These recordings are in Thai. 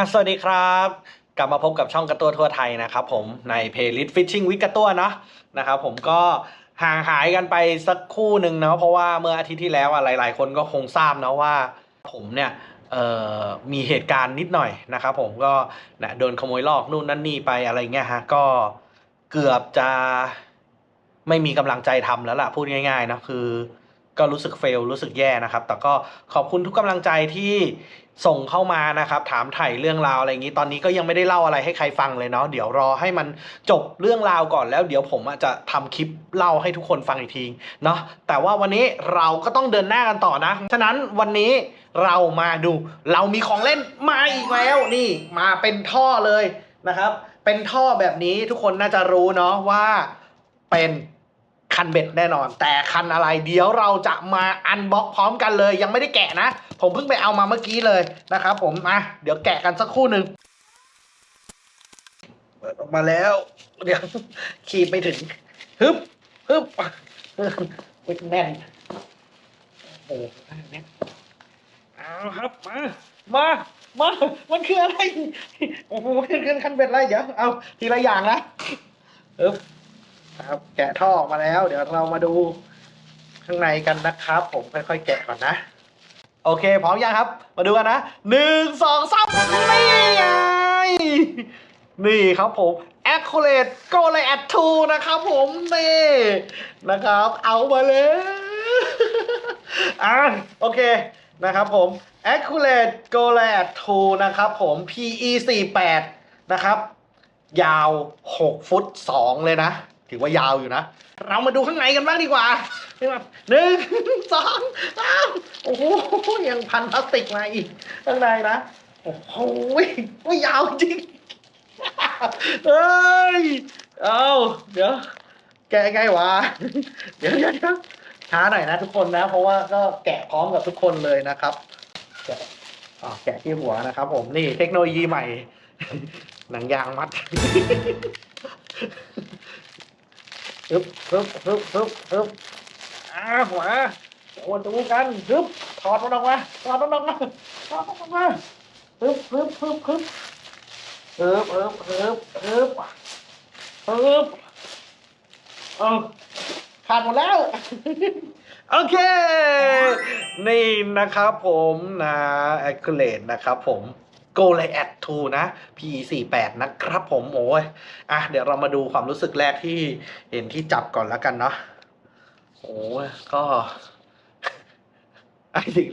อะสวัสดีครับ กลับมาพบกับช่องกระตัวทั่วไทยนะครับผมในเพลย์ลิสต์ฟิชชิ่งวิกระตัวเนาะนะครับผมก็ห่างหายกันไปสักคู่หนึ่งเนาะเพราะว่าเมื่ออาทิตย์ที่แล้วอะหลาย ๆ คนก็คงทราบนะว่าผมเนี่ยมีเหตุการณ์นิดหน่อยนะครับผมก็นะโดนขโมยลอกนู่นนั่นนี่ไปอะไรเงี้ยฮะก็เกือบจะไม่มีกำลังใจทำแล้วล่ะพูดง่ายๆนะคือก็รู้สึกเฟลรู้สึกแย่นะครับ แต่ก็ขอบคุณทุกกำลังใจที่ ส่งเข้ามานะครับถามไถ่เรื่องราวอะไรอย่างนี้ ตอนนี้ก็ยังไม่ได้เล่าอะไรให้ใครฟังเลยเนาะเดี๋ยวรอให้มันจบเรื่องราวก่อนแล้วเดี๋ยวผมจะทำคลิปเล่าให้ทุกคนฟังอีกทีเนาะแต่ว่าวันนี้เราก็ต้องเดินหน้ากันต่อนะฉะนั้นวันนี้เรามาดู เรามีของเล่นมาอีกแล้วนี่มาเป็นท่อเลยนะครับ เป็นท่อแบบนี้ทุกคนน่าจะรู้เนาะว่าเป็น คันเบ็ดแน่นอน แต่คันอะไรเดี๋ยวเราจะมาอันบ็อกพร้อมกันเลย ยังไม่ได้แกะนะ ผมเพิ่งไปเอามาเมื่อกี้เลยนะครับผมอะเดี๋ยวแกะกันสักครู่หนึ่งเปิดออกมาแล้ว เดี๋ยวขีบไปถึงฮึบฮึบอุ๊ยแน่นโอ้โหแน่นเอาครับมามามามันคืออะไรโอ้โหคือคันเบ็ดอะไรเดี๋ยวเอาทีละอย่างนะ ครับ แกะท่อออกมาแล้ว เดี๋ยวเรามาดูข้างในกันนะครับ ผมค่อยๆ แกะก่อนนะ โอเค พร้อมยังครับ มาดูกันนะหนึ่งสองสามนี่ไงนี่ครับผม Accurate Go l i a t 2นะครับผมนี่นะครับ เอามาเลยอะโอเคนะครับผม Accurate Go l i a t 2นะครับผม PE 48นะครับ ยาว 6 ฟุต 2 เลยนะ ถือว่ายาวอยู่นะ เรามาดูข้างในกันบ้างดีกว่าหนึ่งสองสามโอ้โหยังพันพลาสติกมาอีกข้างในนะ โอ้โหว่ายาวจริงเฮ้ยเอาเดี๋ยว แกะไงวะเดี๋ยวเดี๋ยวช้าหน่อยนะทุกคนนะ เพราะว่าก็แกะพร้อมกับทุกคนเลยนะครับ แกะอ๋อแกะที่หัวนะครับ ผมนี่เทคโนโลยีใหม่ หนังยางมัด ฮึบฮึบฮึบฮึบฮึบอ่าหัวมาดูกันฮึบถอดมันออกมาถอดมันออกมาถอดมันออกมาฮึบฮึบฮึบฮึบฮึบฮึบฮึบฮึบฮึบเอาขาดหมดแล้ว โอเค นี่นะครับผมนะ accurate นะครับผม Go l i a t 2 นะ P48 นะครับผมโอ้ยอะเดี๋ยวเรามาดูความรู้สึกแรกที่เห็นที่จับก่อนแล้วกันเนาะโอ้ยก็ไอ้จริง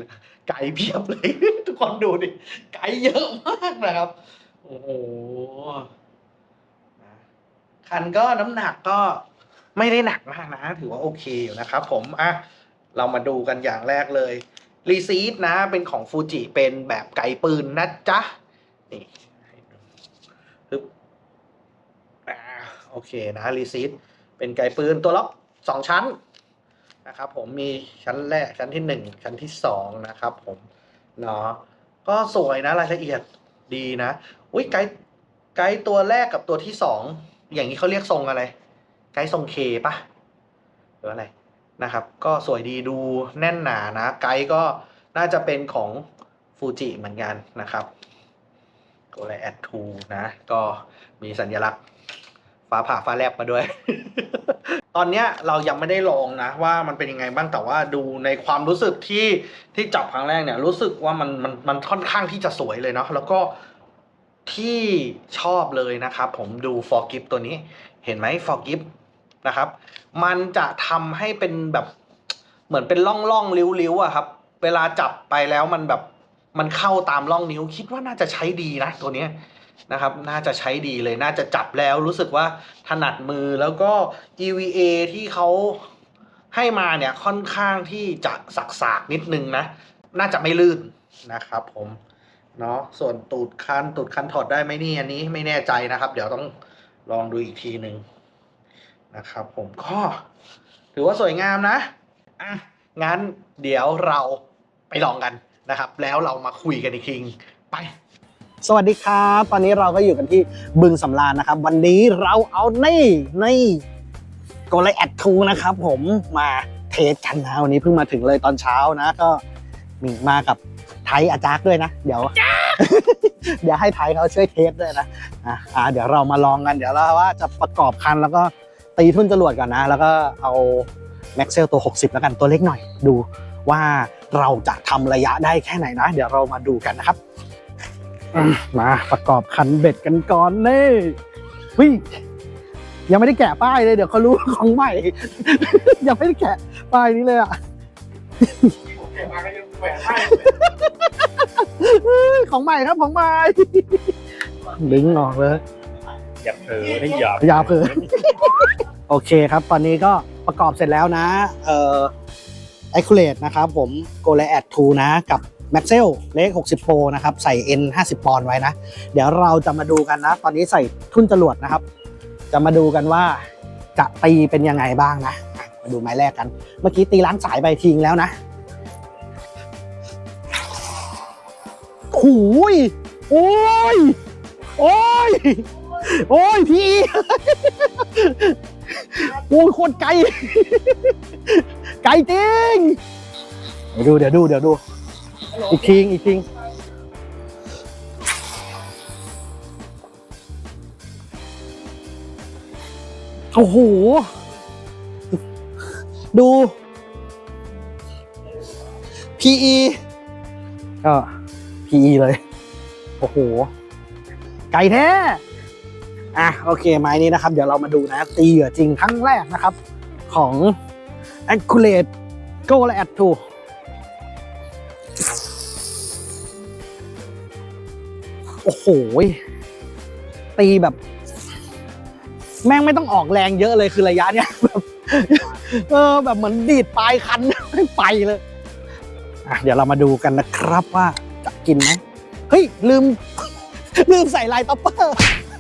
ไก่เพียบเลย ทุกคนดูดิ ไก่เยอะมากนะครับ โอ้โหนะคันก็น้ำหนักก็ไม่ได้หนักมากนะ ถือว่าโอเคอยู่นะครับผมอะเรามาดูกันอย่างแรกเลย รีซีดนะ เป็นของฟูจิเป็นแบบไกปืนนะจ๊ะ นี่ปึ๊บโอเคนะรีซีดเป็นไกปืนตัวล็อกสองชั้นนะครับผมมีชั้นแรกชั้นที่หนึ่งชั้นที่สองนะครับผมเนาะก็สวยนะรายละเอียดดีนะอุ้ยไกด์ไกด์ตัวแรกกับตัวที่สองอย่างนี้เขาเรียกทรงอะไร ไกด์ทรงเคปะหรืออะไร นะครับ ก็สวยดีดูแน่นหนานะ ไกด์ก็น่าจะเป็นของฟูจิเหมือนกันนะครับโกไลแอดทูนะ ก็มีสัญลักษณ์ฟ้าผ่าฟ้าแลบมาด้วย ตอนเนี้ยเรายังไม่ได้ลองนะ ว่ามันเป็นยังไงบ้างแต่ว่าดูในความรู้สึกที่ที่จับครั้งแรกเนี่ย รู้สึกว่ามันมันมันค่อนข้างที่จะสวยเลยเนาะแล้วก็ที่ชอบเลยนะครับ ผมดู for g i f ตัวนี้ เห็นไหม for g i f นะครับ มันจะทำให้เป็นแบบเหมือนเป็นร่องร่องริ้วริ้วอะครับ เวลาจับไปแล้วมันแบบมันเข้าตามร่องนิ้ว คิดว่าน่าจะใช้ดีนะตัวเนี้ยนะครับ น่าจะใช้ดีเลย น่าจะจับแล้วรู้สึกว่าถนัดมือแล้วก็ EVA ที่เขาให้มาเนี่ยค่อนข้างที่จะสักๆนิดนึงนะ น่าจะไม่ลื่นนะครับ ผมเนาะส่วนตูดคันตูดคันถอดได้ไหมนี่อันนี้ไม่แน่ใจนะครับ เดี๋ยวต้องลองดูอีกทีหนึ่ง นะครับ ผมก็ถือว่าสวยงามนะอะงั้นเดี๋ยวเราไปลองกันนะครับ แล้วเรามาคุยกันอีกทีไป สวัสดีครับ ตอนนี้เราก็อยู่กันที่บึงสำราญนะครับ วันนี้เราเอานี่นี่โกลแอดทูนะครับ ผมมาเทสกันนะวันนี้เพิ่งมาถึงเลยตอนเช้านะ ก็มีมากับไทยอาจารย์ด้วยนะ เดี๋ยว เดี๋ยวให้ไทยเขาช่วยเทสด้วยนะอะอะเดี๋ยวเรามาลองกัน เดี๋ยวเราว่าจะประกอบคันแล้วก็ ตีทุ่นจรวดก่อนนะ แล้วก็เอาแม็กเซลตัว 60 แล้วกันตัวเล็กหน่อย ดูว่าเราจะทำระยะได้แค่ไหนนะ เดี๋ยวเรามาดูกันนะครับอืมมาประกอบคันเบ็ดกันก่อนนี่วิยังไม่ได้แกะป้ายเลย เดี๋ยวเขารู้ของใหม่ ยังไม่ได้แกะป้ายนี้เลยอะของใหม่ครับของใหม่ดึงออกเลยอย่าเผลอได้อย่าอย่าเผลอ โอเคครับ ตอนนี้ก็ประกอบเสร็จแล้วนะ เอ่อ Accurate นะครับผม g o l a a d 2นะ กับ Maxell เลข60 Pro นะครับ ใส่ N 50 ปอนด์ไว้นะ เดี๋ยวเราจะมาดูกันนะ ตอนนี้ใส่ทุ่นจรวดนะครับ จะมาดูกันว่าจะตีเป็นยังไงบ้างนะอะมาดูไม้แรกกัน เมื่อกี้ตีล้างสายไปทิ้งแล้วนะหูยโอ้ย โอ้ย โอ้ยพี่ โอ้ยโคตรไกล ไกลจริง เดี๋ยวดู เดี๋ยวดู เดี๋ยวดู อีกทีอีกทีโอ้โห ดู PE ก็ PE เลย โอ้โห ไก่แท้ อะโอเคไม้นี้นะครับ เดี๋ยวเรามาดูนะตีเหยื่อจริงครั้งแรกนะครับ ของ Accurate Go และ Add to โอ้โหตีแบบ แม่งไม่ต้องออกแรงเยอะเลยคือระยะเนี้ยแบบเออแบบเหมือนดีดปลายคันไปเลยอะเดี๋ยวเรามาดูกันนะครับว่าจะกินไหมเฮ้ยลืม ลืมใส่ลายต็อปเปอร์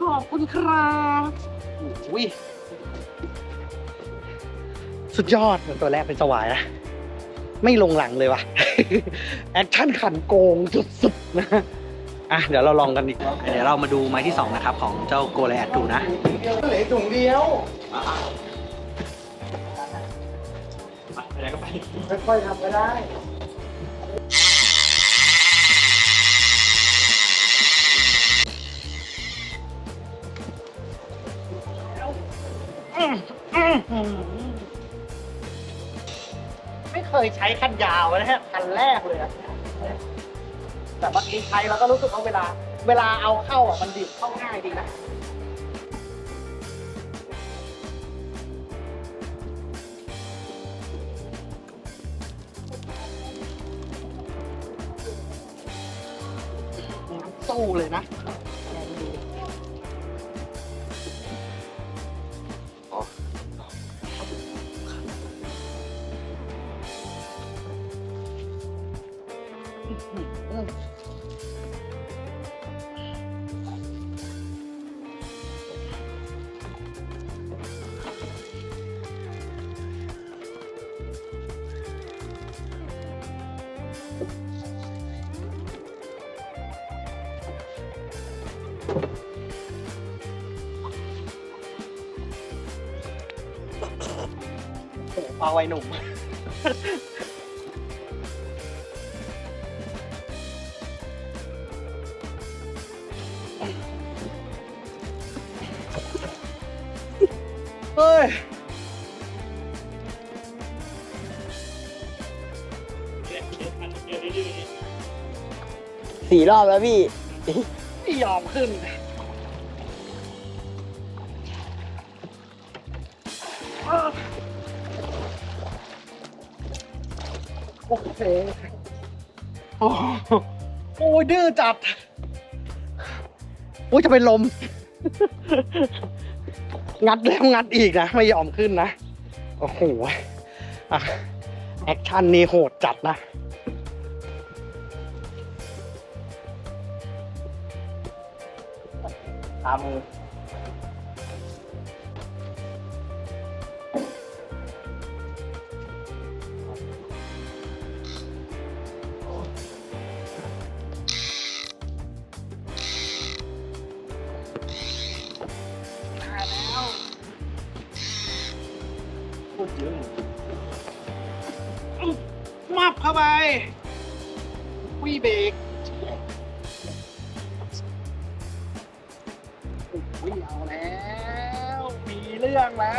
ขอบคุณครับอุ้ยสุดยอดเหมือนตัวแรกเป็นสวายนะ ไม่ลงหลังเลยว่ะ แอคชั่นขันโกงสุดๆนะอะเดี๋ยวเราลองกันอีกเดี๋ยวเรามาดูไม้ที่ 2 นะครับ ของเจ้าโกลแอดดูนะเหลือถุงเดียวไปไหนก็ไปค่อยๆทำก็ได้ ไม่เคยใช้คันยาวนะฮะคันแรกเลยอะแต่บางทีใช้แล้วก็รู้สึกว่าเวลา เวลาเอาเข้าอะมันดิบเข้าง่ายดีนะสู้เลยนะ โอ้โหปลาไวหนุ่ม เฮ้ย สี่รอบแล้วพี่ ไม่ยอมขึ้น โอเค โอ้โหโอ้ยดื้อจัดอุ้ยจะเป็นลม งัดแล้วงัดอีกนะ ไม่ยอมขึ้นนะ โอ้โห อะ แอคชั่นนี่โหดจัดนะ ตามมือะมับเข้าไปวีเบรก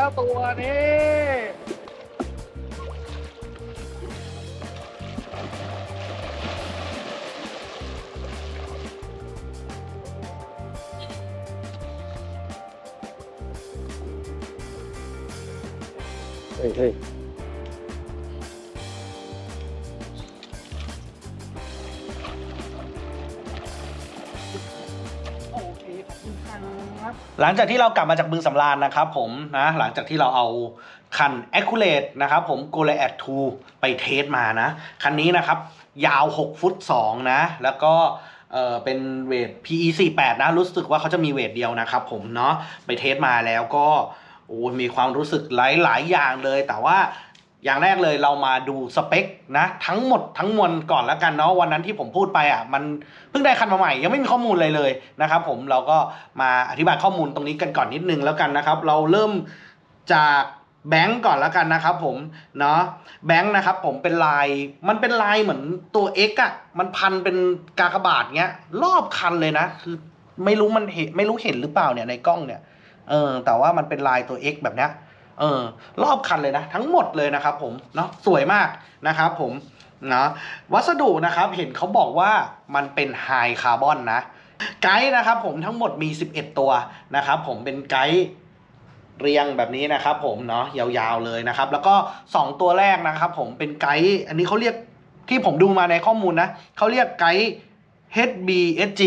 แล้วตัวนี้ เฮ้ยเฮ้ย หลังจากที่เรากลับมาจากบึงสำราญนะครับผมนะหลังจากที่เราเอาคัน Accurate นะครับผม g o l a d 2ไปเทสมานะ คันนี้นะครับ ยาว 6 ฟุต 2 นะ แล้วก็เออเป็นเวท PE 48นะ รู้สึกว่าเขาจะมีเวทเดียวนะครับผมเนาะไปเทสมาแล้วก็โอ้มีความรู้สึกหลายๆอย่างเลย แต่ว่า อย่างแรกเลยเรามาดูสเปคนะทั้งหมดทั้งมวลก่อนแล้วกันเนาะวันนั้นที่ผมพูดไปอะมันเพิ่งได้คันมาใหม่ ยังไม่มีข้อมูลเลยเลยนะครับผมเราก็มาอธิบายข้อมูลตรงนี้กันก่อนนิดนึงแล้วกันนะครับ เราเริ่มจากแบงก์ก่อนแล้วกันนะครับผมเนาะแบงก์นะครับผมเป็นลายมันเป็นลายเหมือนตัว X อะมันพันเป็นกากบาทเงี้ยรอบคันเลยนะ คือไม่รู้มันเห็นไม่รู้เห็นหรือเปล่าเนี่ยในกล้องเนี่ยเออแต่ว่ามันเป็นลายตัว X แบบเนี้ย เออรอบคันเลยนะ ทั้งหมดเลยนะครับผมเนาะสวยมากนะครับผมเนาะวัสดุนะครับเห็นเขาบอกว่ามันเป็นไฮคาร์บอนนะ ไกด์นะครับผมทั้งหมดมี 11 ตัวนะครับผมเป็นไกด์เรียงแบบนี้นะครับผมเนาะยาวๆเลยนะครับ แล้วก็ 2 ตัวแรกนะครับผมเป็นไกด์อันนี้เขาเรียกที่ผมดูมาในข้อมูลนะเขาเรียกไกด์ HBSG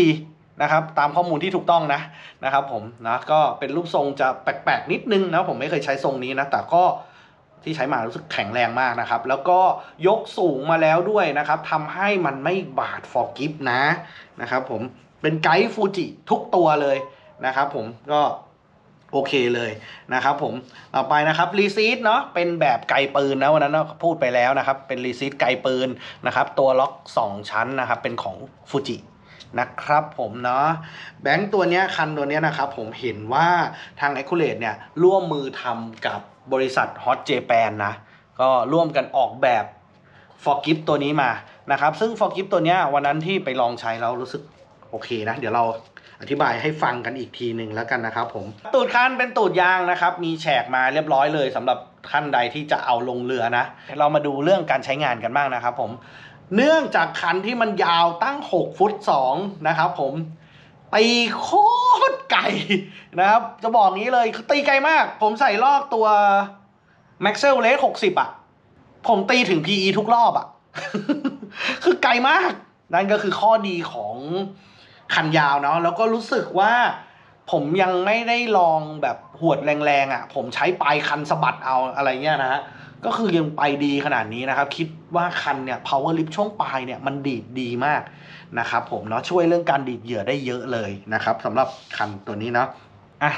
นะครับตามข้อมูลที่ถูกต้องนะนะครับผมนะก็เป็นรูปทรงจะแปลกๆนิดนึงนะผมไม่เคยใช้ทรงนี้นะแต่ก็ที่ใช้มารู้สึกแข็งแรงมากนะครับ แล้วก็ยกสูงมาแล้วด้วยนะครับทำให้มันไม่บาดฟอร์กิฟนะนะครับผมเป็นไกด์ฟูจิทุกตัวเลยนะครับผมก็โอเคเลยนะครับผมต่อไปนะครับรีซีดเนาะเป็นแบบไกลปืนนะวันนั้นเราพูดไปแล้วนะครับ เป็นรีซีดไกลปืนนะครับ ตัวล็อก 2 ชั้นนะครับ เป็นของฟูจิ นะครับผมเนาะแบงค์ตัวเนี้ยคันตัวเนี้ยนะครับผมเห็นว่าทาง a c c u r a t e เนี่ยร่วมมือทำกับบริษัท Hot Japan นะ ก็ร่วมกันออกแบบ f o r g i f t ตัวนี้มานะครับ ซึ่ง f o r g i f t ตัวเนี้ยวันนั้นที่ไปลองใช้แล้วรู้สึกโอเคนะ เดี๋ยวเราอธิบายให้ฟังกันอีกทีหนึ่งแล้วกันนะครับผม ตูดคันเป็นตูดยางนะครับ มีแฉกมาเรียบร้อยเลยสำหรับท่านใดที่จะเอาลงเรือนะ เรามาดูเรื่องการใช้งานกันบ้างนะครับผม เนื่องจากคันที่มันยาวตั้ง 6 ฟุต 2 นะครับผม ตีโคตรไกลนะครับ จะบอกงี้เลยคือตีไกลมาก ผมใส่ลอกตัว Max e l r a t e 60 อะ ผมตีถึง PE ทุกรอบอะ คือไกลมาก นั่นก็คือข้อดีของคันยาวเนาะแล้วก็รู้สึกว่าผมยังไม่ได้ลองแบบหวดแรงๆอะ ผมใช้ปลายคันสะบัดเอาอะไรเงี้ยนะฮะ ก็คือยังไปดีขนาดนี้นะครับ คิดว่าคันเนี่ย power lift ช่วงปลายเนี่ยมันดีดดีมากนะครับผมเนาะช่วยเรื่องการดีดเหยื่อได้เยอะเลยนะครับสำหรับคันตัวนี้เนาะอะ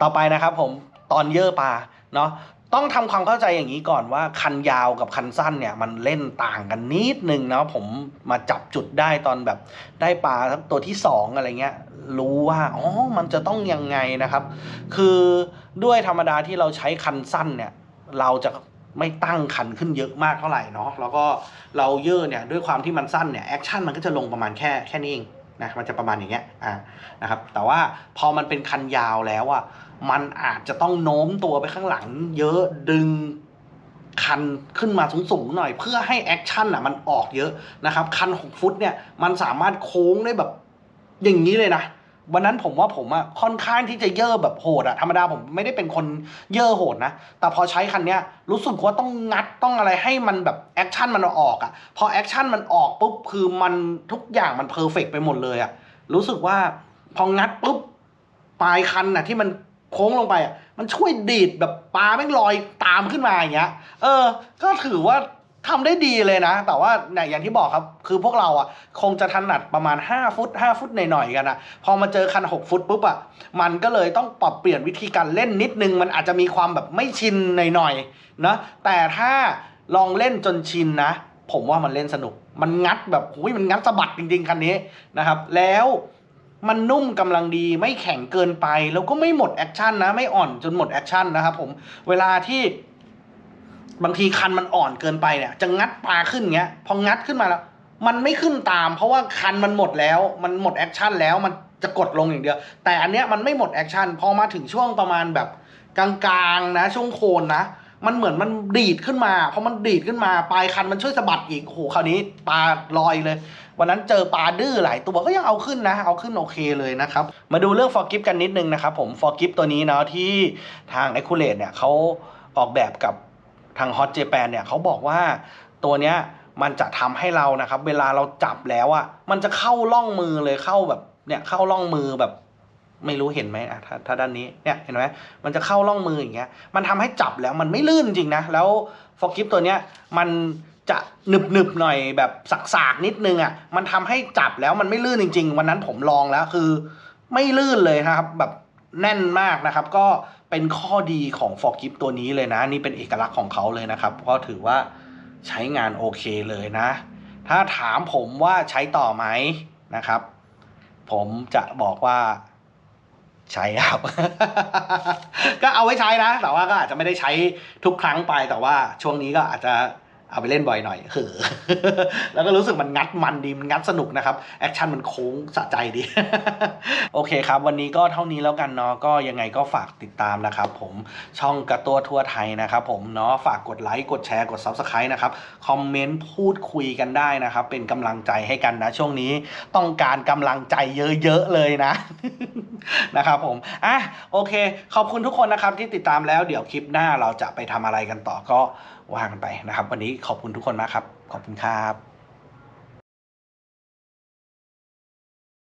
ต่อไปนะครับผมตอนเยอะปลาเนาะต้องทำความเข้าใจอย่างนี้ก่อนว่าคันยาวกับคันสั้นเนี่ยมันเล่นต่างกันนิดนึงเนาะผมมาจับจุดได้ตอนแบบได้ปลาตัวที่สองอะไรเงี้ยรู้ว่าอ๋อมันจะต้องยังไงนะครับ คือด้วยธรรมดาที่เราใช้คันสั้นเนี่ย เราจะ ไม่ตั้งคันขึ้นเยอะมากเท่าไหร่เนาะแล้วก็เราเยอะเนี่ยด้วยความที่มันสั้นเนี่ยแอคชั่นมันก็จะลงประมาณแค่แค่นี้เองนะมันจะประมาณอย่างเงี้ยอ่านะครับแต่ว่าพอมันเป็นคันยาวแล้วอะมันอาจจะต้องโน้มตัวไปข้างหลัง เยอะดึงคันขึ้นมาสูงๆหน่อย เพื่อให้แอคชั่นอะมันออกเยอะนะครับ คัน 6 ฟุตเนี่ยมันสามารถโค้งได้แบบอย่างนี้เลยนะ วันนั้นผมว่าผมอะค่อนข้างที่จะเย่อแบบโหดอะธรรมดาผมไม่ได้เป็นคนเย่อโหดนะ แต่พอใช้คันเนี้ยรู้สึกว่าต้องงัดต้องอะไรให้มันแบบแอคชั่นมันออกอะพอแอคชั่นมันออกปุ๊บคือมันทุกอย่างมันเพอร์เฟกไปหมดเลยอะรู้สึกว่าพองัดปุ๊บปลายคันน่ะที่มันโค้งลงไปอะมันช่วยดีดแบบปลาแม่งลอยตามขึ้นมาอย่างเงี้ย เออ ก็ถือว่า ทำได้ดีเลยนะ แต่ว่าเนี่ยอย่างที่บอกครับ คือพวกเราอะคงจะถนัดประมาณ 5 ฟุต 5 ฟุตหน่อยๆกันอะพอมาเจอคัน 6 ฟุตปุ๊บอะมันก็เลยต้องปรับเปลี่ยนวิธีการเล่นนิดนึง มันอาจจะมีความแบบไม่ชินหน่อยๆนะแต่ถ้าลองเล่นจนชินนะ ผมว่ามันเล่นสนุก มันงัดแบบหุยมันงัดสะบัดจริง ๆคันนี้นะครับ แล้วมันนุ่มกำลังดีไม่แข็งเกินไป แล้วก็ไม่หมดแอคชั่นนะ ไม่อ่อนจนหมดแอคชั่นนะครับผมเวลาที่ บางทีคันมันอ่อนเกินไปเนี่ย จะงัดปลาขึ้นเงี้ย พองัดขึ้นมาแล้ว มันไม่ขึ้นตาม เพราะว่าคันมันหมดแล้ว มันหมดแอคชั่นแล้ว มันจะกดลงอย่างเดียว แต่อันเนี้ยมันไม่หมดแอคชั่น พอมาถึงช่วงประมาณแบบกลางๆนะ ช่วงโคนนะ มันเหมือนมันดีดขึ้นมา เพอมันดีดขึ้นมา ปลายคันมันช่วยสะบัดอีก โอ้โห คราวนี้ปลาลอยเลย วันนั้นเจอปลาดื้อหลายตัวก็ยังเอาขึ้นนะ เอาขึ้นโอเคเลยนะครับ มาดูเรื่อง forgive กันนิดนึงนะครับผม forgive ตัวนี้เนาะที่ทาง a c c u r a t e เนี่ยเขาออกแบบกับ ทาง Hot Japan เนี่ยเขาบอกว่าตัวเนี้ยมันจะทำให้เรานะครับ เวลาเราจับแล้วอะ่ะมันจะเข้าล่องมือเลยเข้าแบบเนี่ยเข้าล่องมือแบบไม่รู้เห็นไหมอะถ้าถ้าด้านนี้เนี่ยเห็นไหมมันจะเข้าล่องมืออย่างเงี้ย มันทำให้จับแล้วมันไม่ลื่นจริงนะ แล้วฟอร์กิฟตัวเนี้ยมันจะหนึบหนึบหน่อยแบบสักๆนิดนึงอะ มันทำให้จับแล้วมันไม่ลื่นจริง ๆ วันนั้นผมลองแล้วคือ ไม่ลื่นเลยนะครับ แบบแน่นมากนะครับ ก็ เป็นข้อดีของฟอร์กิฟตัวนี้เลยนะ นี่เป็นเอกลักษณ์ของเขาเลยนะครับ ก็ถือว่าใช้งานโอเคเลยนะ ถ้าถามผมว่าใช้ต่อไหมนะครับ ผมจะบอกว่าใช้ครับ ก็เอาไว้ใช้นะ แต่ว่าก็อาจจะไม่ได้ใช้ทุกครั้งไปแต่ว่าช่วงนี้ก็อาจจะ เอาไปเล่นบ่อยหน่อยคือแล้วก็รู้สึกมันงัดมันดี มันงัดสนุกนะครับ แอคชั่นมันโค้งสะใจดี โอเคครับ วันนี้ก็เท่านี้แล้วกันเนาะ ก็ยังไงก็ฝากติดตามนะครับผม ช่องกระตัวทั่วไทยนะครับผม เนาะ ฝากกดไลค์ กดแชร์ กด Subscribe นะครับ คอมเมนต์พูดคุยกันได้นะครับ เป็นกำลังใจให้กันนะ ช่วงนี้ต้องการกำลังใจเยอะๆเลยนะ นะครับผม อะ โอเค ขอบคุณทุกคนนะครับที่ติดตามแล้ว เดี๋ยวคลิปหน้าเราจะไปทำอะไรกันต่อก็ ว่ากันไปนะครับ วันนี้ขอบคุณทุกคนมากครับ ขอบคุณครับ